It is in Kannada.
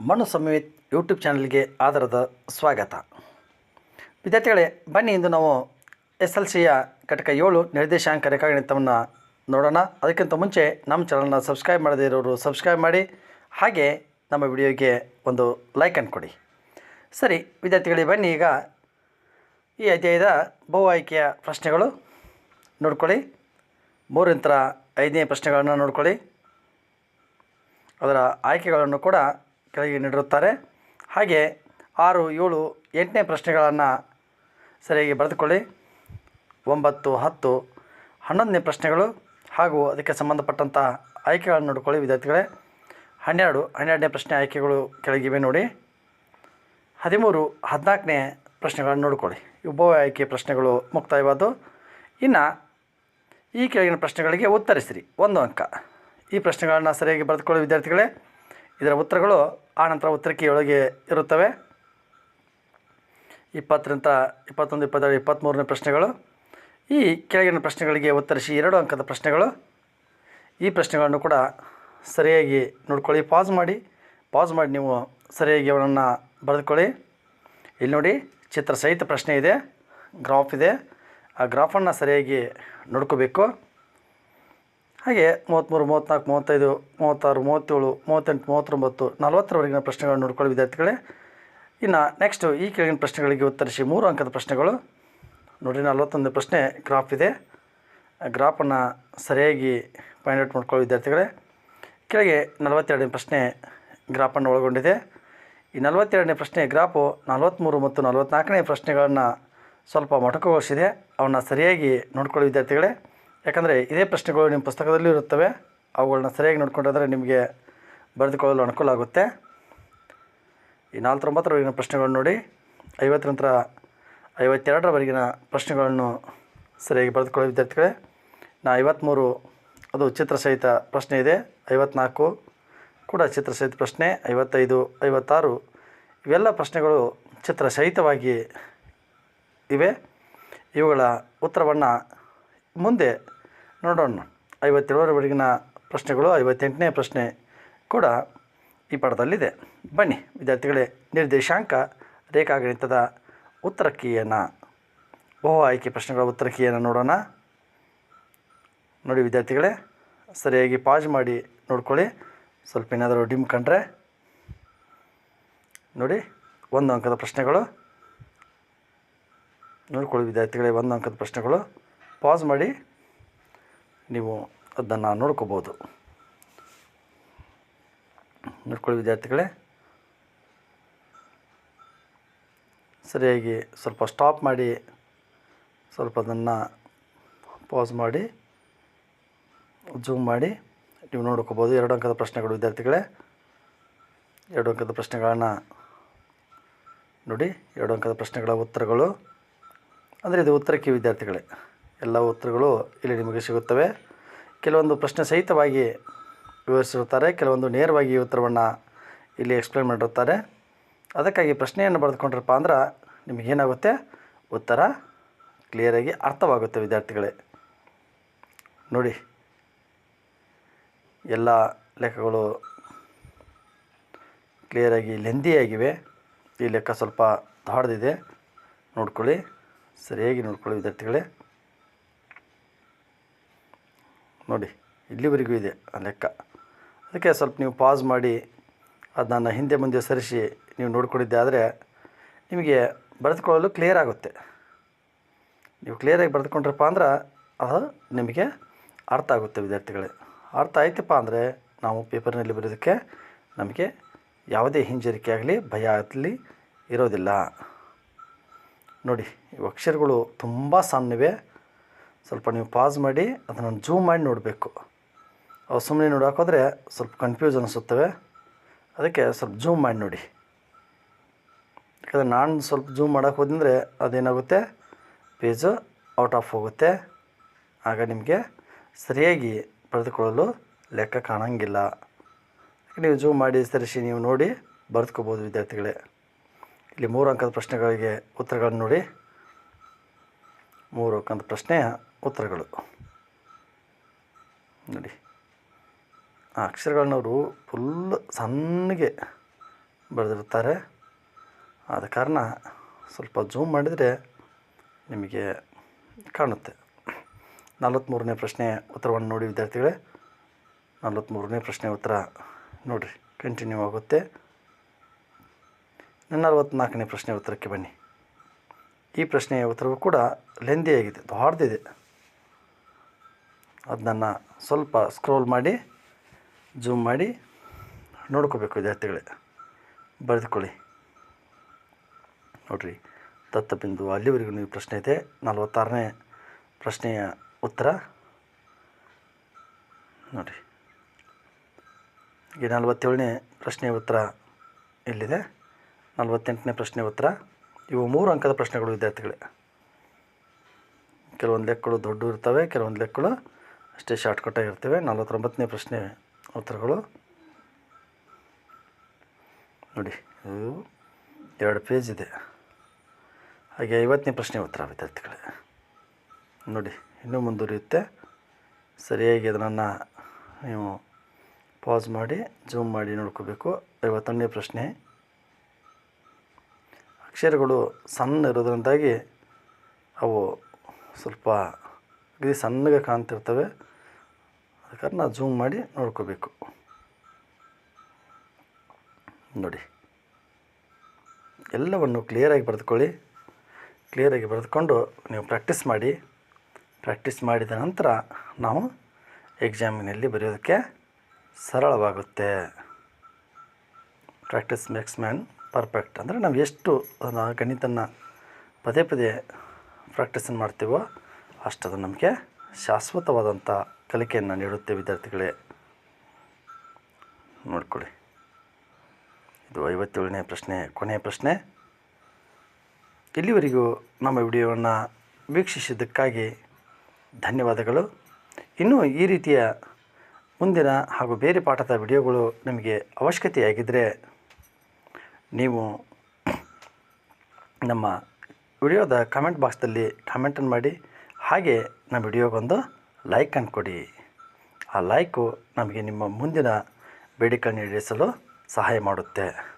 ಮಣ್ಣು ಸಮೇತ್ ಯೂಟ್ಯೂಬ್ ಚಾನಲ್ಗೆ ಆಧಾರದ ಸ್ವಾಗತ. ವಿದ್ಯಾರ್ಥಿಗಳೇ, ಬನ್ನಿ ಇಂದು ನಾವು ಎಸ್ ಎಲ್ ಸಿಯ ಘಟಕ ಏಳು ನಿರ್ದೇಶಾಂಕ ರೇಖಾಗಣಿತವನ್ನು ನೋಡೋಣ. ಅದಕ್ಕಿಂತ ಮುಂಚೆ ನಮ್ಮ ಚಾನಲ್ನ ಸಬ್ಸ್ಕ್ರೈಬ್ ಮಾಡದೇ ಇರೋರು ಸಬ್ಸ್ಕ್ರೈಬ್ ಮಾಡಿ. ಹಾಗೆ ನಮ್ಮ ವಿಡಿಯೋಗೆ ಒಂದು ಲೈಕ್ ಅನ್ನು ಕೊಡಿ. ಸರಿ, ವಿದ್ಯಾರ್ಥಿಗಳೇ, ಬನ್ನಿ ಈಗ ಈ ಅಧ್ಯಾಯದ ಬಹು ಆಯ್ಕೆಯ ಪ್ರಶ್ನೆಗಳು ನೋಡ್ಕೊಳ್ಳಿ. ಮೂರಿಂತರ ಐದನೇ ಪ್ರಶ್ನೆಗಳನ್ನು ನೋಡ್ಕೊಳ್ಳಿ. ಅದರ ಆಯ್ಕೆಗಳನ್ನು ಕೂಡ ಕೆಳಗೆ ನೀಡಿರುತ್ತಾರೆ. ಹಾಗೆ ಆರು, ಏಳು, ಎಂಟನೇ ಪ್ರಶ್ನೆಗಳನ್ನು ಸರಿಯಾಗಿ ಬರೆದುಕೊಳ್ಳಿ. ಒಂಬತ್ತು, ಹತ್ತು, ಹನ್ನೊಂದನೇ ಪ್ರಶ್ನೆಗಳು ಹಾಗೂ ಅದಕ್ಕೆ ಸಂಬಂಧಪಟ್ಟಂಥ ಆಯ್ಕೆಗಳನ್ನು ನೋಡಿಕೊಳ್ಳಿ ವಿದ್ಯಾರ್ಥಿಗಳೇ. ಹನ್ನೆರಡು, ಹನ್ನೆರಡನೇ ಪ್ರಶ್ನೆ ಆಯ್ಕೆಗಳು ಕೆಳಗಿವೆ ನೋಡಿ. ಹದಿಮೂರು, ಹದಿನಾಲ್ಕನೇ ಪ್ರಶ್ನೆಗಳನ್ನು ನೋಡಿಕೊಳ್ಳಿ. ಉಭಯ ಆಯ್ಕೆ ಪ್ರಶ್ನೆಗಳು ಮುಕ್ತಾಯವಾದವು ಇನ್ನು ಈ ಕೆಳಗಿನ ಪ್ರಶ್ನೆಗಳಿಗೆ ಉತ್ತರಿಸಿರಿ. ಒಂದು ಅಂಕ. ಈ ಪ್ರಶ್ನೆಗಳನ್ನು ಸರಿಯಾಗಿ ಬರೆದುಕೊಳ್ಳಿ ವಿದ್ಯಾರ್ಥಿಗಳೇ. ಇದರ ಉತ್ತರಗಳು ಆನಂತರ ಉತ್ತರಿಕೆಯೊಳಗೆ ಇರುತ್ತವೆ. ಇಪ್ಪತ್ತರಿಂದ ಇಪ್ಪತ್ತೊಂದು, ಇಪ್ಪತ್ತೆರಡು ಇಪ್ಪತ್ತ್ಮೂರನೇ ಪ್ರಶ್ನೆಗಳು. ಈ ಕೆಳಗಿನ ಪ್ರಶ್ನೆಗಳಿಗೆ ಉತ್ತರಿಸಿ ಎರಡು ಅಂಕದ ಪ್ರಶ್ನೆಗಳು. ಈ ಪ್ರಶ್ನೆಗಳನ್ನು ಕೂಡ ಸರಿಯಾಗಿ ನೋಡ್ಕೊಳ್ಳಿ. ಪಾಸ್ ಮಾಡಿ ಪಾಸ್ ಮಾಡಿ ನೀವು ಸರಿಯಾಗಿ ಅವನನ್ನು ಬರೆದುಕೊಳ್ಳಿ. ಇಲ್ಲಿ ನೋಡಿ, ಚಿತ್ರ ಸಹಿತ ಪ್ರಶ್ನೆ ಇದೆ. ಗ್ರಾಫ್ ಇದೆ. ಆ ಗ್ರಾಫನ್ನು ಸರಿಯಾಗಿ ನೋಡ್ಕೋಬೇಕು. ಹಾಗೆ ಮೂವತ್ತ್ಮೂರು, ಮೂವತ್ತ್ನಾಲ್ಕು, ಮೂವತ್ತೈದು, ಮೂವತ್ತಾರು, ಮೂವತ್ತೇಳು, ಮೂವತ್ತೆಂಟು, ಮೂವತ್ತೊಂಬತ್ತು, ನಲವತ್ತರವರೆಗಿನ ಪ್ರಶ್ನೆಗಳನ್ನು ನೋಡ್ಕೊಳ್ಳಿ, ವಿದ್ಯಾರ್ಥಿಗಳೇ. ಇನ್ನು ನೆಕ್ಸ್ಟು ಈ ಕೆಳಗಿನ ಪ್ರಶ್ನೆಗಳಿಗೆ ಉತ್ತರಿಸಿ ಮೂರು ಅಂಕದ ಪ್ರಶ್ನೆಗಳು. ನೋಡಿ, ನಲವತ್ತೊಂದು ಪ್ರಶ್ನೆ ಗ್ರಾಫ್ ಇದೆ. ಗ್ರಾಫನ್ನು ಸರಿಯಾಗಿ ಫೈಂಡ್ ಔಟ್ ಮಾಡ್ಕೊಳ್ಳಿ, ವಿದ್ಯಾರ್ಥಿಗಳೇ. ಕೆಳಗೆ ನಲವತ್ತೆರಡನೇ ಪ್ರಶ್ನೆ ಗ್ರಾಫನ್ನು ಒಳಗೊಂಡಿದೆ. ಈ ನಲವತ್ತೆರಡನೇ ಪ್ರಶ್ನೆ ಗ್ರಾಫು ನಲವತ್ತ್ಮೂರು ಮತ್ತು ನಲವತ್ತ್ನಾಲ್ಕನೇ ಪ್ರಶ್ನೆಗಳನ್ನು ಸ್ವಲ್ಪ ಮೊಟಕುಗೊಳಿಸಿದೆ. ಅವನ್ನ ಸರಿಯಾಗಿ ನೋಡ್ಕೊಳ್ಳಿ, ವಿದ್ಯಾರ್ಥಿಗಳೇ. ಯಾಕಂದರೆ ಇದೇ ಪ್ರಶ್ನೆಗಳು ನಿಮ್ಮ ಪುಸ್ತಕದಲ್ಲೂ ಇರುತ್ತವೆ. ಅವುಗಳನ್ನ ಸರಿಯಾಗಿ ನೋಡ್ಕೊಂಡ್ರೆ ನಿಮಗೆ ಬರೆದುಕೊಳ್ಳಲು ಅನುಕೂಲ ಆಗುತ್ತೆ. ಈ ನಾಲ್ಕರೊಂಬತ್ತರವರೆಗಿನ ಪ್ರಶ್ನೆಗಳನ್ನು ನೋಡಿ, ಐವತ್ತರ ನಂತರ ಐವತ್ತೆರಡರವರೆಗಿನ ಪ್ರಶ್ನೆಗಳನ್ನು ಸರಿಯಾಗಿ ಬರೆದುಕೊಳ್ಳೋ, ವಿದ್ಯಾರ್ಥಿಗಳೇ. ನಾ ಐವತ್ತ್ಮೂರು ಅದು ಚಿತ್ರಸಹಿತ ಪ್ರಶ್ನೆ ಇದೆ. ಐವತ್ನಾಲ್ಕು ಕೂಡ ಚಿತ್ರಸಹಿತ ಪ್ರಶ್ನೆ. ಐವತ್ತೈದು, ಐವತ್ತಾರು, ಇವೆಲ್ಲ ಪ್ರಶ್ನೆಗಳು ಚಿತ್ರಸಹಿತವಾಗಿ ಇವೆ. ಇವುಗಳ ಉತ್ತರವನ್ನು ಮುಂದೆ ನೋಡೋಣ. ಐವತ್ತೇಳರವರೆಗಿನ ಪ್ರಶ್ನೆಗಳು, ಐವತ್ತೆಂಟನೇ ಪ್ರಶ್ನೆ ಕೂಡ ಈ ಪಾಠದಲ್ಲಿದೆ. ಬನ್ನಿ, ವಿದ್ಯಾರ್ಥಿಗಳೇ, ನಿರ್ದೇಶಾಂಕ ರೇಖಾಗಣಿತದ ಉತ್ತರ ಬಹು ಆಯ್ಕೆ ಪ್ರಶ್ನೆಗಳ ಉತ್ತರ ನೋಡೋಣ. ನೋಡಿ ವಿದ್ಯಾರ್ಥಿಗಳೇ, ಸರಿಯಾಗಿ ಪಾಜ್ ಮಾಡಿ ನೋಡ್ಕೊಳ್ಳಿ. ಸ್ವಲ್ಪ ಏನಾದರೂ ಡಿಮ್ ಕಂಡ್ರೆ. ನೋಡಿ, ಒಂದು ಅಂಕದ ಪ್ರಶ್ನೆಗಳು. ನೋಡ್ಕೊಳ್ಳಿ ವಿದ್ಯಾರ್ಥಿಗಳೇ, ಒಂದು ಅಂಕದ ಪ್ರಶ್ನೆಗಳು. ಪಾಸ್ ಮಾಡಿ ನೀವು ಅದನ್ನು ನೋಡ್ಕೋಬೋದು. ನೋಡ್ಕೊಳ್ಳಿ ವಿದ್ಯಾರ್ಥಿಗಳೇ. ಸರಿಯಾಗಿ ಸ್ವಲ್ಪ ಸ್ಟಾಪ್ ಮಾಡಿ, ಸ್ವಲ್ಪ ಅದನ್ನು ಪಾಸ್ ಮಾಡಿ ಜೂಮ್ ಮಾಡಿ, ನೀವು ನೋಡ್ಕೋಬೋದು. ಎರಡು ಅಂಕದ ಪ್ರಶ್ನೆಗಳು ವಿದ್ಯಾರ್ಥಿಗಳೇ. ಎರಡು ಅಂಕದ ಪ್ರಶ್ನೆಗಳನ್ನು ನೋಡಿ, ಎರಡು ಅಂಕದ ಪ್ರಶ್ನೆಗಳ ಉತ್ತರಗಳು. ಅಂದರೆ ಇದು ಉತ್ತರಕ್ಕೆ ವಿದ್ಯಾರ್ಥಿಗಳೇ. ಎಲ್ಲ ಉತ್ತರಗಳು ಇಲ್ಲಿ ನಿಮಗೆ ಸಿಗುತ್ತವೆ. ಕೆಲವೊಂದು ಪ್ರಶ್ನೆ ಸಹಿತವಾಗಿ ವಿವರಿಸಿರುತ್ತಾರೆ, ಕೆಲವೊಂದು ನೇರವಾಗಿ ಉತ್ತರವನ್ನು ಇಲ್ಲಿ ಎಕ್ಸ್ಪ್ಲೇನ್ ಮಾಡಿರುತ್ತಾರೆ. ಅದಕ್ಕಾಗಿ ಪ್ರಶ್ನೆಯನ್ನು ಬರೆದುಕೊಂಡ್ರಪ್ಪ ಅಂದ್ರೆ ನಿಮಗೇನಾಗುತ್ತೆ ಉತ್ತರ ಕ್ಲಿಯರಾಗಿ ಅರ್ಥವಾಗುತ್ತೆ ವಿದ್ಯಾರ್ಥಿಗಳೇ. ನೋಡಿ, ಎಲ್ಲ ಲೆಕ್ಕಗಳು ಕ್ಲಿಯರಾಗಿ ಲೆಂದಿಯಾಗಿವೆ ಈ ಲೆಕ್ಕ ಸ್ವಲ್ಪ ದಾಡ್ದಿದೆ. ನೋಡ್ಕೊಳ್ಳಿ, ಸರಿಯಾಗಿ ನೋಡ್ಕೊಳ್ಳಿ ವಿದ್ಯಾರ್ಥಿಗಳೇ. ನೋಡಿ, ಇಲ್ಲಿವರೆಗೂ ಇದೆ ಆ ಲೆಕ್ಕ. ಅದಕ್ಕೆ ಸ್ವಲ್ಪ ನೀವು ಪಾಸ್ ಮಾಡಿ ಅದನ್ನು ಹಿಂದೆ ಮುಂದೆ ಸರಿಸಿ ನೀವು ನೋಡ್ಕೊಂಡಿದ್ದೆ ಆದರೆ ನಿಮಗೆ ಬರೆದುಕೊಳ್ಳಲು ಕ್ಲಿಯರ್ ಆಗುತ್ತೆ. ನೀವು ಕ್ಲಿಯರಾಗಿ ಬರೆದುಕೊಂಡ್ರಪ್ಪ ಅಂದ್ರೆ ಅದು ನಿಮಗೆ ಅರ್ಥ ಆಗುತ್ತೆ ವಿದ್ಯಾರ್ಥಿಗಳೇ. ಅರ್ಥ ಆಯ್ತಪ್ಪ ಅಂದರೆ ನಾವು ಪೇಪರ್ನಲ್ಲಿ ಬರೋದಕ್ಕೆ ನಮಗೆ ಯಾವುದೇ ಹಿಂಜರಿಕೆ ಆಗಲಿ, ಭಯ ಆಗಲಿ ಇರೋದಿಲ್ಲ. ನೋಡಿ, ಈ ಅಕ್ಷರಗಳು ತುಂಬ ಸಣ್ಣವೆ ಸ್ವಲ್ಪ ನೀವು ಪಾಸ್ ಮಾಡಿ, ಅದನ್ನು ಜೂಮ್ ಮಾಡಿ ನೋಡಬೇಕು. ಅವು ಸುಮ್ಮನೆ ನೋಡೋಕೋದ್ರೆ ಸ್ವಲ್ಪ ಕನ್ಫ್ಯೂಸ್ ಅನಿಸುತ್ತವೆ. ಅದಕ್ಕೆ ಸ್ವಲ್ಪ ಜೂಮ್ ಮಾಡಿ ನೋಡಿ. ಯಾಕಂದರೆ ನಾನು ಸ್ವಲ್ಪ ಜೂಮ್ ಮಾಡೋಕೆ ಹೋದಂದರೆ ಅದೇನಾಗುತ್ತೆ? ಪೇಜು ಔಟ್ ಆಫ್ ಹೋಗುತ್ತೆ. ಆಗ ನಿಮಗೆ ಸರಿಯಾಗಿ ಬರೆದುಕೊಳ್ಳಲು ಲೆಕ್ಕ ಕಾಣೋಂಗಿಲ್ಲ. ನೀವು ಜೂಮ್ ಮಾಡಿ, ಸರಿಸಿ, ನೀವು ನೋಡಿ ಬರೆದುಕೋಬೋದು ವಿದ್ಯಾರ್ಥಿಗಳೇ. ಇಲ್ಲಿ ಮೂರು ಅಂಕದ ಪ್ರಶ್ನೆಗಳಿಗೆ ಉತ್ತರಗಳನ್ನು ನೋಡಿ. ಮೂರು ಅಂಕದ ಪ್ರಶ್ನೆಯ ಉತ್ತರಗಳು ನೋಡಿ. ಆ ಅಕ್ಷರಗಳನ್ನವರು ಫುಲ್ ಸಣ್ಣಗೆ ಬರೆದಿರ್ತಾರೆ ಆದ ಕಾರಣ ಸ್ವಲ್ಪ ಜೂಮ್ ಮಾಡಿದರೆ ನಿಮಗೆ ಕಾಣುತ್ತೆ. ನಲವತ್ತ್ಮೂರನೇ ಪ್ರಶ್ನೆ ಉತ್ತರವನ್ನು ನೋಡಿ ವಿದ್ಯಾರ್ಥಿಗಳೇ. ನಲವತ್ತ್ಮೂರನೇ ಪ್ರಶ್ನೆ ಉತ್ತರ ನೋಡಿರಿ ಕಂಟಿನ್ಯೂ ಆಗುತ್ತೆ. ನಲವತ್ತ್ನಾಲ್ಕನೇ ಪ್ರಶ್ನೆ ಉತ್ತರಕ್ಕೆ ಬನ್ನಿ. ಈ ಪ್ರಶ್ನೆಯ ಉತ್ತರವು ಕೂಡ ಲೆಂದಿಯಾಗಿದೆ ದೊಡ್ಡದಿದೆ. ಅದನ್ನು ಸ್ವಲ್ಪ ಸ್ಕ್ರೋಲ್ ಮಾಡಿ ಜೂಮ್ ಮಾಡಿ ನೋಡ್ಕೋಬೇಕು ವಿದ್ಯಾರ್ಥಿಗಳೇ. ಬರೆದುಕೊಳ್ಳಿ. ನೋಡಿರಿ, ದತ್ತಬಿಂದು, ಅಲ್ಲಿವರೆಗೂ ನೀವು ಪ್ರಶ್ನೆ ಇದೆ. ನಲವತ್ತಾರನೇ ಪ್ರಶ್ನೆಯ ಉತ್ತರ. ನೋಡಿ ಈಗ ನಲವತ್ತೇಳನೇ ಪ್ರಶ್ನೆಯ ಉತ್ತರ ಇಲ್ಲಿದೆ ನಲವತ್ತೆಂಟನೇ ಪ್ರಶ್ನೆ ಉತ್ತರ. ಇವು ಮೂರು ಅಂಕದ ಪ್ರಶ್ನೆಗಳು ವಿದ್ಯಾರ್ಥಿಗಳೇ. ಕೆಲವೊಂದು ಲೆಕ್ಕಗಳು ದೊಡ್ಡ ಇರ್ತವೆ, ಕೆಲವೊಂದು ಲೆಕ್ಕಗಳು ಅಷ್ಟೇ ಶಾರ್ಟ್ಕಟ್ಟಾಗಿರ್ತವೆ ನಲವತ್ತೊಂಬತ್ತನೇ ಪ್ರಶ್ನೆ ಉತ್ತರಗಳು. ನೋಡಿ, ಇದು ಎರಡು ಪೇಜ್ ಇದೆ. ಹಾಗೆ ಐವತ್ತನೇ ಪ್ರಶ್ನೆ ಉತ್ತರ, ವಿದ್ಯಾರ್ಥಿಗಳೇ. ನೋಡಿ, ಇನ್ನೂ ಮುಂದುವರಿಯುತ್ತೆ. ಸರಿಯಾಗಿ ಅದನ್ನು ನೀವು ಪಾಸ್ ಮಾಡಿ ಜೂಮ್ ಮಾಡಿ ನೋಡ್ಕೋಬೇಕು. ಐವತ್ತೊಂದನೇ ಪ್ರಶ್ನೆ. ಅಕ್ಷರಗಳು ಸಣ್ಣ ಇರೋದ್ರಿಂದಾಗಿ ಅವು ಸ್ವಲ್ಪ ಅಗದಿ ಸಣ್ಣಗೆ ಕಾಣ್ತಿರ್ತವೆ. ಅದಕ್ಕೆ ನಾವು ಜೂಮ್ ಮಾಡಿ ನೋಡ್ಕೋಬೇಕು. ನೋಡಿ. ಎಲ್ಲವನ್ನು ಕ್ಲಿಯರಾಗಿ ಬರೆದುಕೊಳ್ಳಿ. ಕ್ಲಿಯರಾಗಿ ಬರೆದುಕೊಂಡು ನೀವು ಪ್ರಾಕ್ಟೀಸ್ ಮಾಡಿ. ಪ್ರಾಕ್ಟೀಸ್ ಮಾಡಿದ ನಂತರ ನಾವು ಎಕ್ಸಾಮಿನಲ್ಲಿ ಬರೆಯೋದಕ್ಕೆ ಸರಳವಾಗುತ್ತೆ. ಪ್ರಾಕ್ಟೀಸ್ ಮೇಕ್ಸ್ ಮ್ಯಾನ್ ಪರ್ಫೆಕ್ಟ್ ಅಂದರೆ ನಾವು ಎಷ್ಟು ಗಣಿತನ ಪದೇ ಪದೇ ಪ್ರ್ಯಾಕ್ಟೀಸನ್ನು ಮಾಡ್ತೀವೋ ಅಷ್ಟು ಅದು ನಮಗೆ ಶಾಶ್ವತವಾದಂಥ ಕಲಿಕೆಯನ್ನು ನೀಡುತ್ತೆ ವಿದ್ಯಾರ್ಥಿಗಳೇ. ನೋಡ್ಕೊಳ್ಳಿ. ಇದು ಐವತ್ತೇಳನೇ ಪ್ರಶ್ನೆ, ಕೊನೆಯ ಪ್ರಶ್ನೆ. ಇಲ್ಲಿವರೆಗೂ ನಮ್ಮ ವಿಡಿಯೋವನ್ನು ವೀಕ್ಷಿಸಿದ್ದಕ್ಕಾಗಿ ಧನ್ಯವಾದಗಳು. ಇನ್ನೂ ಈ ರೀತಿಯ ಮುಂದಿನ ಹಾಗೂ ಬೇರೆ ಪಾಠದ ವಿಡಿಯೋಗಳು ನಿಮಗೆ ಅವಶ್ಯಕತೆಯಾಗಿದ್ದರೆ ನೀವು ನಮ್ಮ ವಿಡಿಯೋದ ಕಮೆಂಟ್ ಬಾಕ್ಸ್ದಲ್ಲಿ ಕಮೆಂಟನ್ನು ಮಾಡಿ ಹಾಗೆ ನಮ್ಮ ವಿಡಿಯೋಗೊಂದು ಲೈಕನ್ನು ಕೊಡಿ. ಆ ಲೈಕು ನಮಗೆ ನಿಮ್ಮ ಮುಂದಿನ ಬೇಡಿಕೆಯನ್ನು ಈಡೇರಿಸಲು ಸಹಾಯ ಮಾಡುತ್ತೆ.